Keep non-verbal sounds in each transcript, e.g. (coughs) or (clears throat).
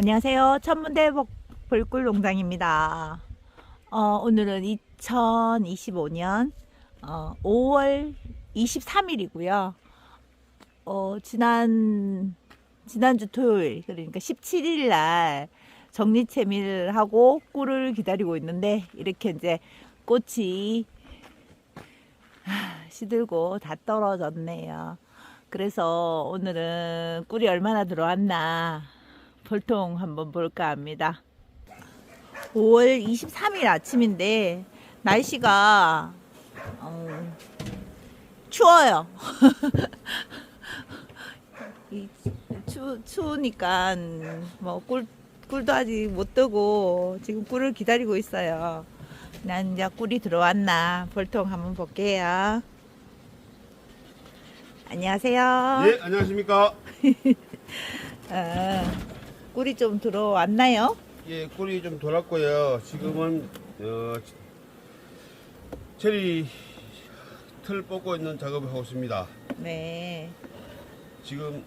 안녕하세요. 천문대복 볼꿀 농장입니다. 어, 오늘은 2025년 어, 5월 23일이고요. 어, 지난 지난주 토요일 그러니까 17일 날 정리채미를 하고 꿀을 기다리고 있는데 이렇게 이제 꽃이 하, 시들고 다 떨어졌네요. 그래서 오늘은 꿀이 얼마나 들어왔나 볼통 한번 볼까 합니다. 5월 23일 아침인데 날씨가 어, 추워요. (laughs) 이 추, 추우니까 뭐 꿀, 꿀도 아직 못 뜨고 지금 꿀을 기다리고 있어요. 난 이제 꿀이 들어왔나 볼통 한번 볼게요. 안녕하세요. 예, 안녕하십니까? 아, (laughs) 꿀이 좀 들어왔나요? 예, 꿀이 좀 돌았고요. 지금은 어, 체리 틀 뽑고 있는 작업을 하고 있습니다. 네. 지금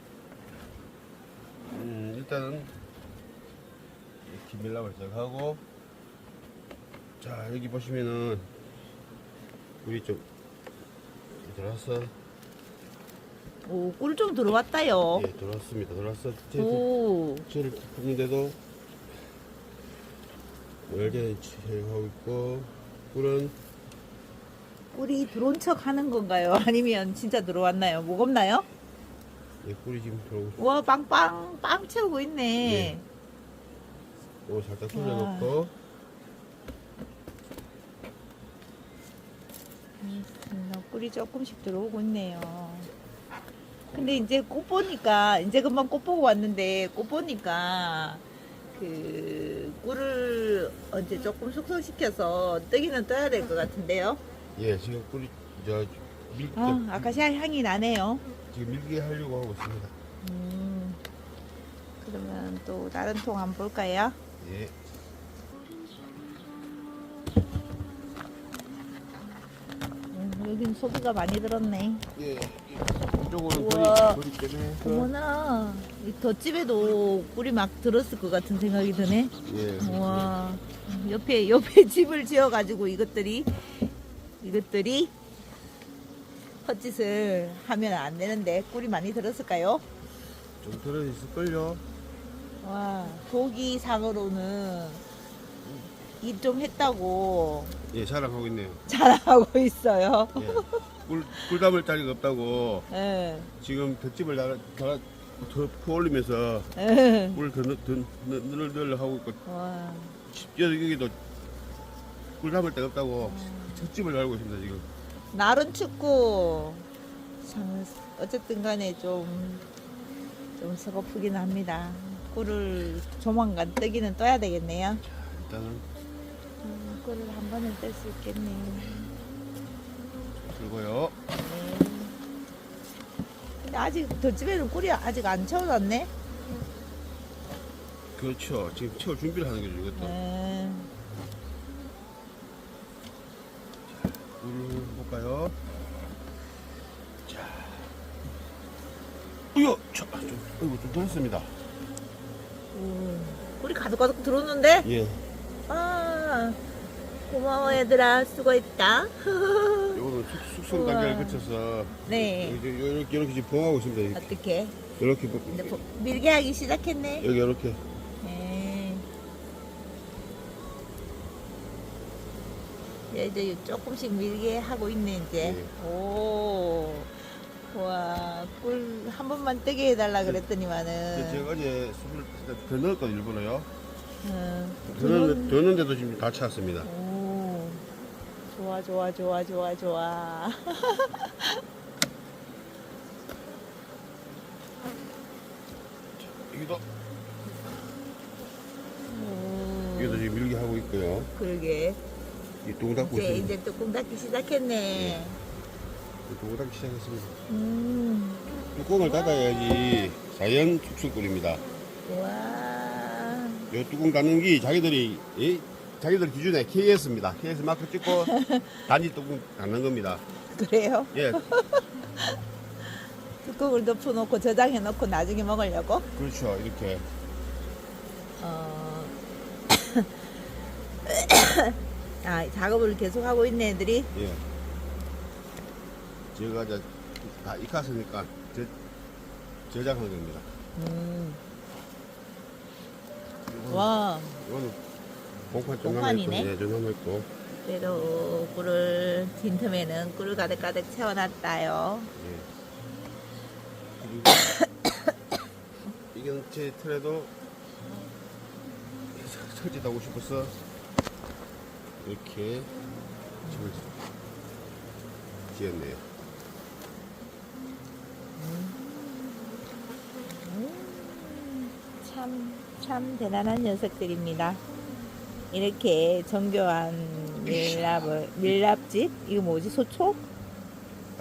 음, 일단은 김밀랍을 시작하고 자 여기 보시면은 꿀이 좀 들어왔어. 오, 꿀 좀 들어왔다요. 예, 들어왔습니다. 들어왔어. 오, 체리를 뽑는데도 열개 체리하고 있고 꿀은 꿀이 들어온 척 하는 건가요? (laughs) 아니면 진짜 들어왔나요? 무겁나요? 예, 꿀이 지금 들어오고. 우와, 빵빵, 빵 채우고 있네. 네. 요거 살짝 돌려놓고 음, 꿀이 조금씩 들어오고 있네요. 근데 이제 꽃 보니까, 이제 금방 꽃 보고 왔는데, 꽃 보니까, 그, 꿀을 이제 조금 숙성시켜서 뜨기는 떠야 될 것 같은데요? 예 지금 꿀이 저 밀, 아, 아카시아 향이 나네요. 지금 밀게 하려고 하고 있습니다. 음, 그러면 또 다른 통 한번 볼까요? 예. 음, 여긴 소비가 많이 들었네. 예. 이쪽으로는 우와. 꿀이 꿀이 때문에 어머나, 이 덧집에도 꿀이 막 들었을 것 같은 생각이 드네. 예. 우와, 옆에 옆에 (laughs) 집을 지어가지고 이것들이 이것들이 헛짓을 하면 안 되는데 꿀이 많이 들었을까요? 좀 들어 있을걸요. 와, 고기 상으로는 일좀 했다고 예, 자랑하고 있네요. 자랑하고 있어요. 예. 꿀, 꿀 담을 자리가 없다고 예, 지금 볏집을 달아, 달아 더 퍼올리면서 예. 꿀더 늘늘 하고 있고 와, 여기도 꿀 담을 데가 없다고 볏집을 달고 있습니다 지금. 날은 춥고 참 어쨌든 간에 좀, 좀 서글프긴 합니다. 꿀을 조만간 뜨기는 떠야 되겠네요. 일단은 음, 꿀을 한 번에 뜰수 있겠네요. 들고요. 네. 근데 아직 덧집에는 꿀이 아직 안 채워졌네. 그렇죠. 지금 채울 준비를 하는 거죠 이것도. 네. 물을 볼까요? 자, 이거 자, 좀, 이거 좀 들었습니다. 음, 꿀이 가득가득 들어오는데? 예, 아, 고마워 얘들아 수고했다. (laughs) 이거는 숙- 숙성 우와. 단계를 거쳐서 네. 이렇게 이렇게, 이렇게 지금 봉하고 있습니다. 이렇게, 어떻게? 이렇게 이제 보- 밀게 하기 시작했네. 여기 이렇게 네. 예, 이제 조금씩 밀게 하고 있네 이제. 네. 오. 와, 꿀 한 번만 뜨게 해달라 근데 그랬더니만은. 제가 어제 술을 더 넣었거든요 일본어요. 음, 더, 넣, 더 넣는데도 지금 다 찼습니다. 오. 좋아, 좋아, 좋아, 좋아, 좋아. 여기도 오, 여기도 지금 밀게 하고 있고요. 그러게. 이 뚜껑 닫고 이제, 있습니다. 이제 뚜껑 닫기 시작했네. 이 뚜껑 닫기 시작했습니다. 음, 뚜껑을 닫아야지 자연 숙성꿀입니다. 와. 요 뚜껑 닫는 게 자기들이 이 자기들 기준에 KS입니다. KS 마크 찍고 (laughs) 단지 뚜껑 닫는 겁니다. 그래요? 예, (laughs) 뚜껑을 덮어놓고 저장해놓고 나중에 먹으려고? 그렇죠. 이렇게 어, (coughs) 아, 작업을 계속 하고 있네 애들이. 예. 제가 이제 다 익혔으니까 저, 저장하는 겁니다. 음, 이거는- 와, 이거는 공판 좀 공판이네. 남아있고, 예, 좀 남아있고. 그래도 꿀을 빈틈에는 꿀을 가득가득 채워놨다요. 예. 그리고 이건 제 틀에도 설치하고 싶어서 이렇게 집을 지었네요. 참, 참 대단한 녀석들입니다. 이렇게 정교한 밀랍을, 밀랍집? 이거 뭐지? 소촉?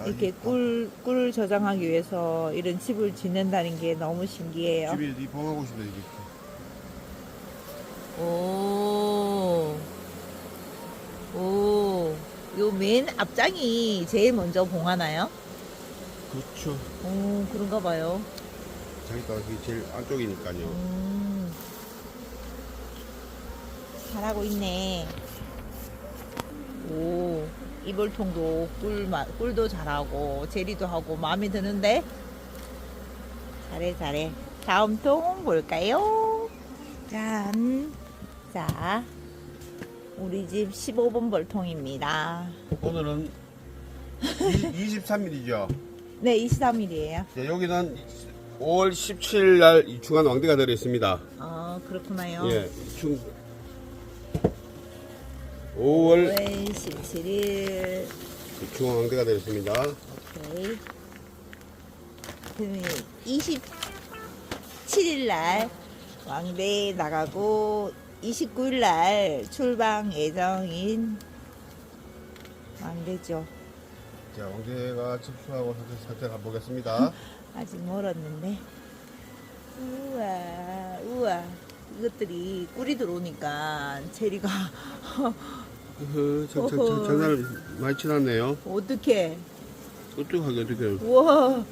이렇게 꿀, 꿀을 저장하기 위해서 이런 집을 짓는다는 게 너무 신기해요. 집에 이 봉하고 싶어 이게. 오, 오, 요 맨 앞장이 제일 먼저 봉하나요? 그렇죠. 오, 그런가 봐요. 자기가 그게 제일 안쪽이니까요. 음, 잘하고 있네. 오, 이불통도 꿀, 마- 꿀도 잘하고, 제리도 하고, 마음에 드는데? 잘해, 잘해. 다음 통 볼까요? 짠. 자, 우리 집 15번 벌통입니다. 오늘은 23일이죠. (laughs) 네, 23일이에요. 여기는 5월 17일 날 중간 왕대가 들어 있습니다. 아, 그렇구나요. 예, 중 5월 5월 17일. 중간 왕대가 들어있습니다. 오케이. 그러면 27일 날 왕대 나가고 29일 날 출방 예정인 왕대죠. 자, 왕대가 접수하고 사진 살짝 가보겠습니다. (laughs) 아직 멀었는데. 우와, 우와. 이것들이 꿀이 들어오니까 (laughs) 체리가 그, 저, 저, 저, 전화를 많이 치났네요. 어떻게? 어떡하게, 어떡해. 우와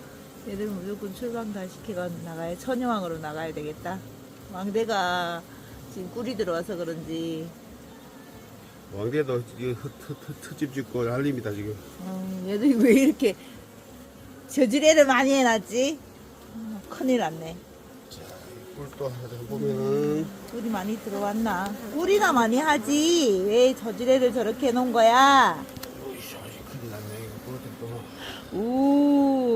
얘들 무조건 출방 다 시키고 나가야 천여왕으로 나가야 되겠다 왕대가 지금 꿀이 들어와서 그런지 왕대도 트- 특집 짓고 난립니다, 지금. 어, 얘들이 왜 이렇게 저지레를 많이 해놨지 어, 큰일 났네 꿀도 보면은, 꿀이 많이 들어왔나 꿀이나 많이 하지 왜 저지레를 저렇게 해놓은 거야 오이씨, 큰일 났네. 이거 꿀도 또. 우우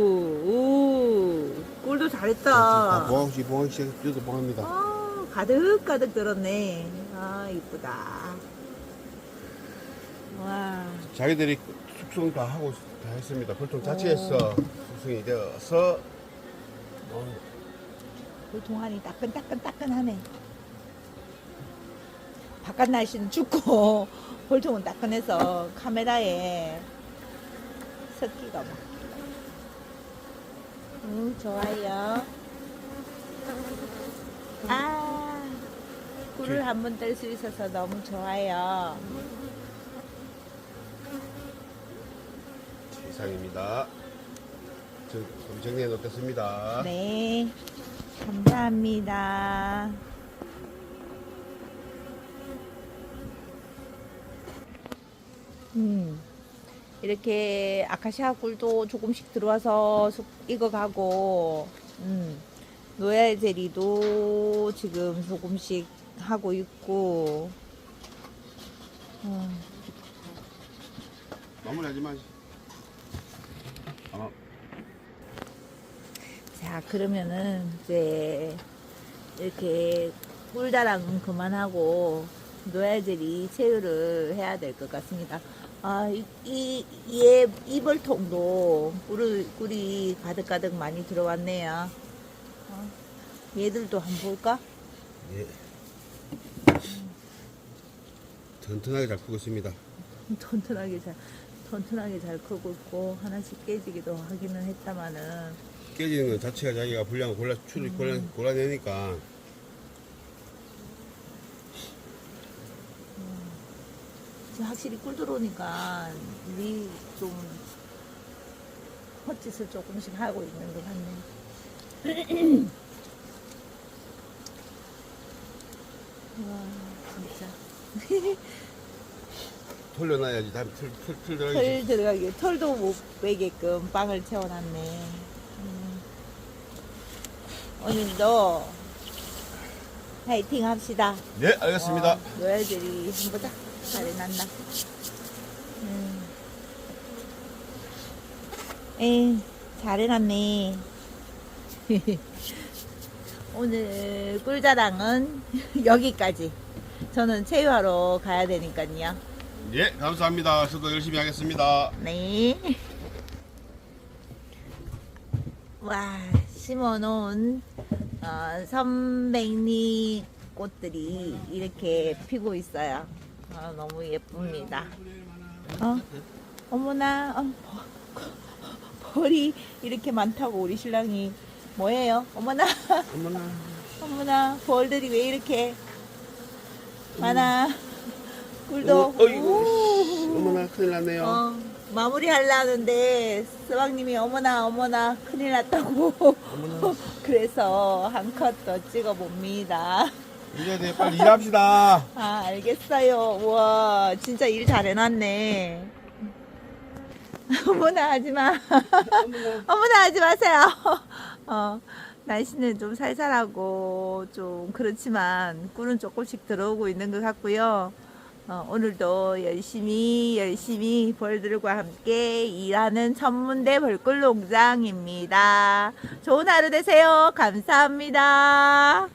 꿀도 다 잘했다 보항씩, 보항씩, 뛰어도 보합니다. 아, 가득 가득 들었네. 아, 이쁘다. 와, 자기들이 숙성 다 하고 다 했습니다. 보통 자체에서 숙성이 되어서 어, 그 동안이 따끈따끈따끈하네. 바깥 날씨는 춥고 (laughs) 볼통은 따끈해서 카메라에 섞기가 막. 음, 좋아요. 아, 꿀을 한 번 뗄 수 있어서 너무 좋아요. 이상입니다. 저 정리해 놓겠습니다. 네, 감사합니다. 음, 이렇게 아카시아 꿀도 조금씩 들어와서 속 익어가고, 음, 노야의 제리도 지금 조금씩 하고 있고, 음, 마무리하지 마. 아, 자, 그러면은 이제 이렇게 꿀다랑은 그만하고 노야젤이 체유를 해야 될 것 같습니다. 아, 이, 이, 얘, 이벌통도 꿀을, 꿀이 가득가득 많이 들어왔네요. 어, 얘들도 한번 볼까? 예. 튼튼하게 잘 크고 있습니다. 튼튼하게 잘, 튼튼하게 잘 크고 있고, 하나씩 깨지기도 하기는 했다마는, 깨지는 건 자체가 자기가 분량을 골라 추를 골라, 골라내니까 지금 확실히 꿀 들어오니까 우리 좀 헛짓을 조금씩 하고 있는 것 같네. (clears throat) 와 진짜 (laughs) 돌려놔야지. 다음에 틀, 틀, 틀 들어야지. 털 들어가게 털도 못 빼게끔 빵을 채워놨네. 음. 오늘도 파이팅 합시다. 네, 알겠습니다. 어, 노예들이 한번 보자. 잘 해놨나? 음. 에이, 잘 해놨네. (laughs) 오늘 꿀자랑은 (laughs) 여기까지. 저는 체유하러 가야 되니까요. 예, 감사합니다. 저도 열심히 하겠습니다. 네. 와, 심어놓은 어, 선백리 꽃들이 이렇게 피고 있어요. 아, 너무 예쁩니다. 어? 어머나, 어, 버- 벌이 이렇게 많다고 우리 신랑이 뭐예요? 어머나, 어머나. 어머나, 벌들이 왜 이렇게 많아? 꿀도. 어, 어이구. 오. 어머나, 큰일 났네요. 어, 마무리 하려는데 스방님이 어머나 어머나 큰일 났다고 어머나. 그래서 한 컷 더 찍어 봅니다. 이제 네, 빨리 일합시다. (laughs) 아 알겠어요. 우와 진짜 일 잘 해놨네. (laughs) 어머나 하지 마. (laughs) 어머나 하지 마세요. 어, 날씨는 좀 살살하고 좀 그렇지만 꿀은 조금씩 들어오고 있는 것 같고요. 어, 오늘도 열심히 열심히 벌들과 함께 일하는 천문대 벌꿀 농장입니다. 좋은 하루 되세요. 감사합니다.